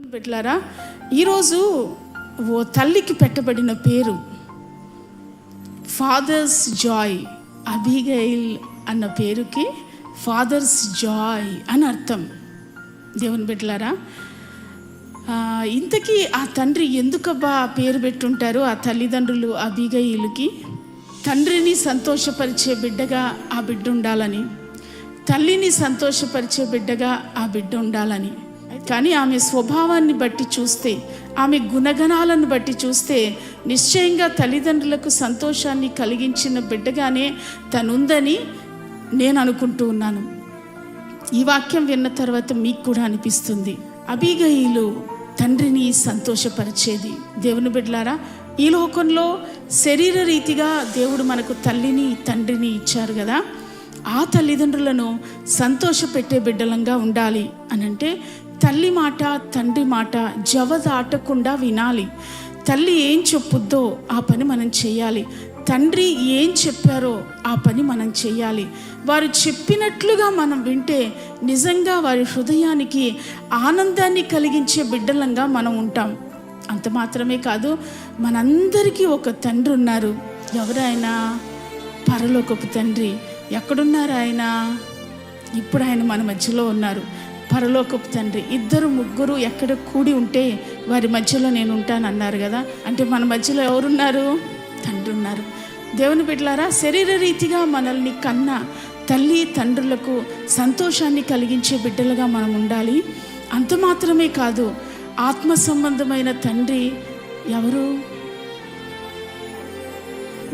పెట్టారా? ఈరోజు ఓ తల్లికి పెట్టబడిన పేరు ఫాదర్స్ జాయ్ అబిగైల్ అన్న పేరుకి ఫాదర్స్ జాయ్ అని అర్థం. దేవుని బిడ్డలారా ఇంతకీ ఆ తండ్రి ఎందుకబ్బా ఆ పేరు పెట్టుంటారు ఆ తల్లిదండ్రులు అబిగయిలుకి తండ్రిని సంతోషపరిచే బిడ్డగా ఆ బిడ్డ ఉండాలని తల్లిని సంతోషపరిచే బిడ్డగా ఆ బిడ్డ ఉండాలని. కానీ ఆమె స్వభావాన్ని బట్టి చూస్తే ఆమె గుణగణాలను బట్టి చూస్తే నిశ్చయంగా తల్లిదండ్రులకు సంతోషాన్ని కలిగించిన బిడ్డగానే తనుందని నేను అనుకుంటూ ఉన్నాను. ఈ వాక్యం విన్న తర్వాత మీకు కూడా అనిపిస్తుంది. అబిగయిలు తండ్రిని సంతోషపరిచేది. దేవుని బిడ్డలారా ఈ లోకంలో శరీర రీతిగా దేవుడు మనకు తల్లిని తండ్రిని ఇచ్చారు కదా. ఆ తల్లిదండ్రులను సంతోషపెట్టే బిడ్డలంగా ఉండాలి అని అంటే తల్లి మాట తండ్రి మాట జవ దాటకుండా వినాలి. తల్లి ఏం చెప్పుద్దో ఆ పని మనం చేయాలి. తండ్రి ఏం చెప్పారో ఆ పని మనం చేయాలి. వారు చెప్పినట్లుగా మనం వింటే నిజంగా వారి హృదయానికి ఆనందాన్ని కలిగించే బిడ్డలంగా మనం ఉంటాం. అంత మాత్రమే కాదు మనందరికీ ఒక తండ్రి ఉన్నారు. ఎవరైనా పరలోకపు తండ్రి. ఎక్కడున్నారు ఆయన? ఇప్పుడు ఆయన మన మధ్యలో ఉన్నారు. పరలోకపు తండ్రి ఇద్దరు ముగ్గురు ఎక్కడ కూడి ఉంటే వారి మధ్యలో నేను ఉంటాను అన్నారు కదా. అంటే మన మధ్యలో ఎవరున్నారు? తండ్రి ఉన్నారు. దేవుని బిడ్డలారా శరీర రీతిగా మనల్ని కన్న తల్లి తండ్రులకు సంతోషాన్ని కలిగించే బిడ్డలుగా మనం ఉండాలి. అంత మాత్రమే కాదు ఆత్మ సంబంధమైన తండ్రి ఎవరు?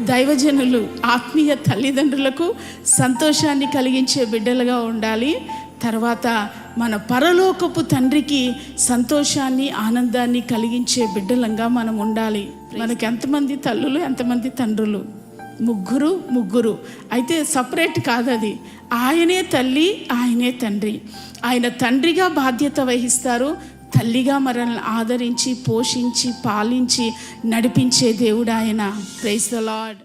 దైవజనులు ఆత్మీయ తల్లిదండ్రులకు సంతోషాన్ని కలిగించే బిడ్డలుగా ఉండాలి. తర్వాత మన పరలోకపు తండ్రికి సంతోషాన్ని ఆనందాన్ని కలిగించే బిడ్డలంగా మనం ఉండాలి. మనకి ఎంతమంది తల్లులు ఎంతమంది తండ్రులు? ముగ్గురు ముగ్గురు. అయితే సపరేట్ కాదు అది ఆయనే తల్లి ఆయనే తండ్రి. ఆయన తండ్రిగా బాధ్యత వహిస్తారు. తల్లిగా మనల్ని ఆదరించి పోషించి పాలించి నడిపించే దేవుడు ఆయన. Price the lord